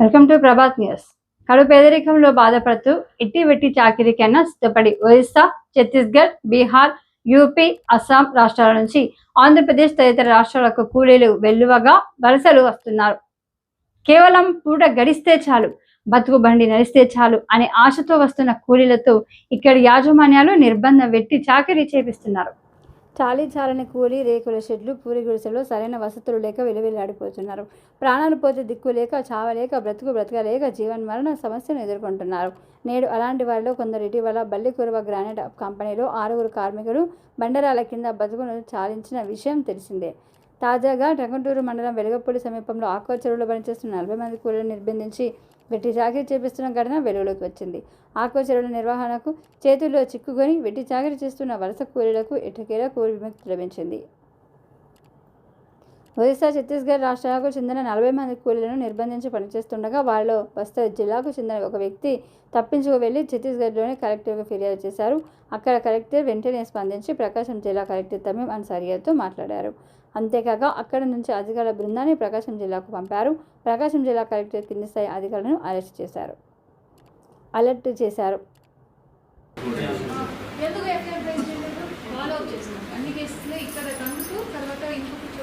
Welcome to Prabhat news. కడు పేదరికంలో బాధపడుతూ ఇట్టి వెట్టి చాకిరీకైనా సిద్ధపడి ఒరిస్సా ఛత్తీస్గఢ్ బీహార్ యూపీ అస్సాం రాష్ట్రాల నుంచి ఆంధ్రప్రదేశ్ తదితర రాష్ట్రాలకు కూలీలు వెల్లువగా వలసలు వస్తున్నారు. కేవలం పూట గడిస్తే చాలు బతుకు బండి నడిస్తే చాలు అనే ఆశతో వస్తున్న కూలీలతో ఇక్కడి యాజమాన్యాలు నిర్బంధం పెట్టి చాకరీ చేపిస్తున్నారు. చాలీ చాలని కూలి రేకుల షెడ్లు పూరి గుడిసెలో సరైన వసతులు లేక విలువెల్లాడిపోతున్నారు. ప్రాణాలు పోతే దిక్కు లేక చావలేక బ్రతుకు బ్రతకలేక జీవన్ మరణ సమస్యను ఎదుర్కొంటున్నారు. నేడు అలాంటి వారిలో కొందరు ఇటీవల బల్లికురువ గ్రానైట్ కంపెనీలో ఆరుగురు కార్మికులు బండరాల కింద బతుకును చాలించిన విషయం తెలిసిందే. తాజాగా టంగుటూరు మండలం వెలుగపూడి సమీపంలో ఆక్వా చెరువులో పనిచేస్తున్న నలభై మంది కూలీలను నిర్బంధించి వెట్టి చాకరీ చేపిస్తున్న ఘటన వెలుగులోకి వచ్చింది. ఆక్వా చెరువుల నిర్వహణకు చేతుల్లో చిక్కుకొని వెట్టి చాకరీ చేస్తున్న వలస కూలీలకు ఎట్టకేలా కూలి విముక్తి లభించింది. ఒరిస్సా ఛత్తీస్గఢ్ రాష్ట్రాలకు చెందిన నలభై మంది కూలీలను నిర్బంధించి పనిచేస్తుండగా వారిలో బస్తర్ జిల్లాకు చెందిన ఒక వ్యక్తి తప్పించుకు వెళ్ళి ఛత్తీస్గఢ్లోని కలెక్టర్కు ఫిర్యాదు చేశారు. అక్కడ కలెక్టర్ వెంటనే స్పందించి ప్రకాశం జిల్లా కలెక్టర్ తమీం అన్సారియాతో మాట్లాడారు. అంతేకాక అక్కడ నుంచి అధికారుల బృందాన్ని ప్రకాశం జిల్లాకు పంపారు. ప్రకాశం జిల్లా కలెక్టర్ కింది స్థాయి అధికారులను అరెస్ట్ చేశారు. అలర్ట్ చేశారు. ఎందుకు ఎఫ్ఐఆర్ ఫైల్ చేయలేదు? ఫాలో అప్ చేసినాం అన్ని కేసులు ఇక్కడ కంటూ తర్వాత ఇంకొక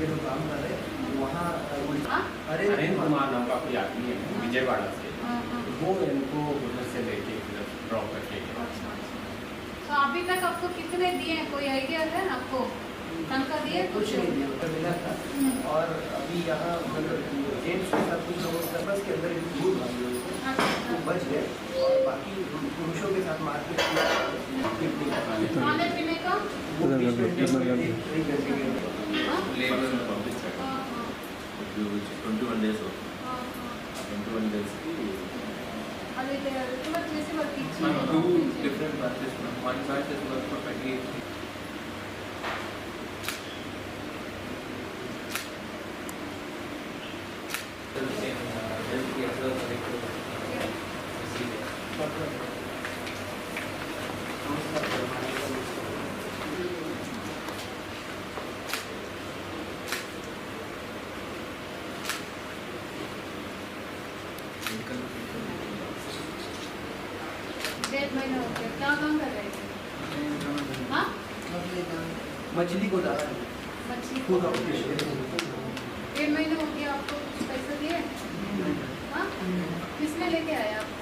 ये लोग काम कर रहे वहाँ? अरे नरेंद्र कुमार नाम का कोई आदमी है विजयवाड़ा से हाँ, हाँ। वो इनको उधर से लेके ड्रॉप करके अच्छा, अच्छा। तो अभी तक आपको कितने दिए हैं कोई आइडिया है आपको तनख्वाह दिए कुछ नहीं दिया उधर मिला था हम्म। और अभी यहाँ मतलब जेंट्स के साथ कुछ लोगों के अंदर दूर मांगी हुई थी अच्छा, वो अच्छा। बच गए और बाकी पुरुषों के साथ मारपीट किया खाने पीने का वो बीच में एक घंटे के लिए हाँ? लेबर पब्लिक सेक्टर हाँ, हाँ, ట్వంటీ వన్ డేస్ हाँ, हाँ। ట్వంటీ వన్ డేస్కి అది రెగ్యులర్ చేసి వాళ్ళకి టూ ఇచ్చి different batches one batch is work for twenty डेढ़ मछली को डाला। मछली ऑपरेशन डेढ़ महीना हो गया आपको पैसे दिए हाँ? किसने लेके आया आपको?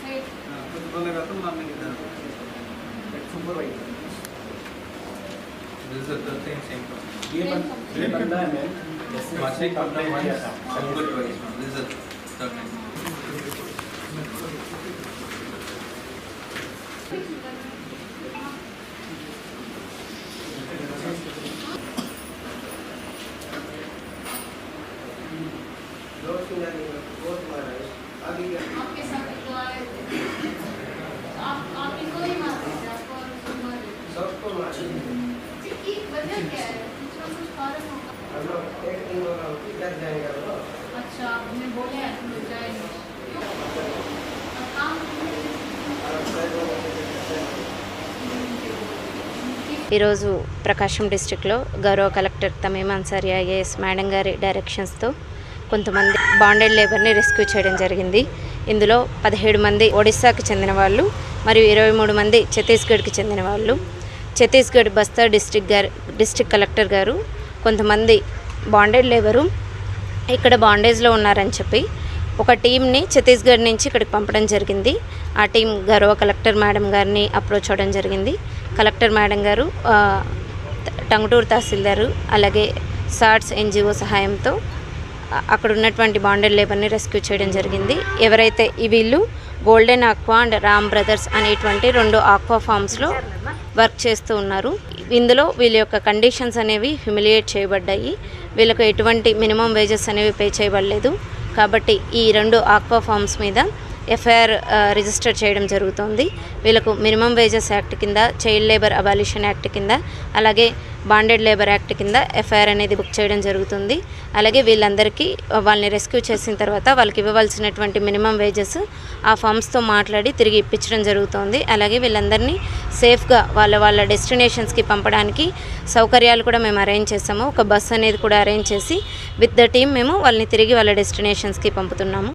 सही supervisor this is the same same ये बंद ये बंदा है मैम जैसे मछली का कंप्लेंट नाम किया दो सुनानी में बहुत मारा है आगे क्या आपके साथ जो आए थे आप आप इनको ही मारते थे आपको और उसको मार देते सबको मारा थे इसकी वजह क्या है कुछ ना कुछ कारण होगा हम लोग एक दिन होगा डर जाएगा वो अच्छा आपने बोले हैं तुम जाएंगे क्यों और काम और शायद वो ఈరోజు ప్రకాశం డిస్టిక్లో గౌరవ collector Tameem Ansari IAS madam గారి డైరెక్షన్స్తో కొంతమంది బాండెడ్ లేబర్ని రెస్క్యూ చేయడం జరిగింది. ఇందులో పదిహేడు మంది ఒడిస్సాకి చెందిన వాళ్ళు మరియు ఇరవై మూడు మంది ఛత్తీస్గఢ్కి చెందిన వాళ్ళు. ఛత్తీస్గఢ్ బస్తర్ డిస్టిక్ గారు డిస్టిక్ కలెక్టర్ గారు కొంతమంది బాండెడ్ లేబరు ఇక్కడ బాండేజ్లో ఉన్నారని చెప్పి ఒక టీంని ఛత్తీస్గఢ్ నుంచి ఇక్కడికి పంపడం జరిగింది. ఆ టీం గర్వ కలెక్టర్ మేడం గారిని అప్రోచ్ అవ్వడం జరిగింది. కలెక్టర్ మేడం గారు టంగుటూరు తహసీల్దారు అలాగే సాట్స్ ఎన్జిఓ సహాయంతో అక్కడ ఉన్నటువంటి బాండెడ్ లేబర్ని రెస్క్యూ చేయడం జరిగింది. ఎవరైతే ఈ వీళ్ళు golden aqua and Ram brothers అనేటువంటి రెండు ఆక్వా ఫామ్స్లో వర్క్ చేస్తూ ఉన్నారు. ఇందులో వీళ్ళ యొక్క కండిషన్స్ అనేవి హ్యూమిలియేట్ చేయబడ్డాయి. వీళ్ళకు ఎటువంటి మినిమం వేజెస్ అనేవి పే చేయబడలేదు. కాబట్టి ఈ రెండు ఆక్వా ఫామ్స్ మీద ఎఫ్ఐఆర్ రిజిస్టర్ చేయడం జరుగుతోంది. వీళ్ళకు మినిమం వేజెస్ యాక్ట్ కింద చైల్డ్ లేబర్ అబాలిషన్ యాక్ట్ కింద అలాగే బాండెడ్ లేబర్ యాక్ట్ కింద ఎఫ్ఐఆర్ అనేది బుక్ చేయడం జరుగుతుంది. అలాగే వీళ్ళందరికీ వాళ్ళని రెస్క్యూ చేసిన తర్వాత వాళ్ళకి ఇవ్వవలసినటువంటి మినిమం వేజెస్ ఆ ఫామ్స్తో మాట్లాడి తిరిగి ఇప్పించడం జరుగుతోంది. అలాగే వీళ్ళందరినీ సేఫ్గా వాళ్ళ వాళ్ళ డెస్టినేషన్స్కి పంపడానికి సౌకర్యాలు కూడా మేము అరేంజ్ చేసాము ఒక బస్ అనేది కూడా అరేంజ్ చేసి విత్ ద టీమ్ మేము వాళ్ళని తిరిగి వాళ్ళ డెస్టినేషన్స్కి పంపుతున్నాము.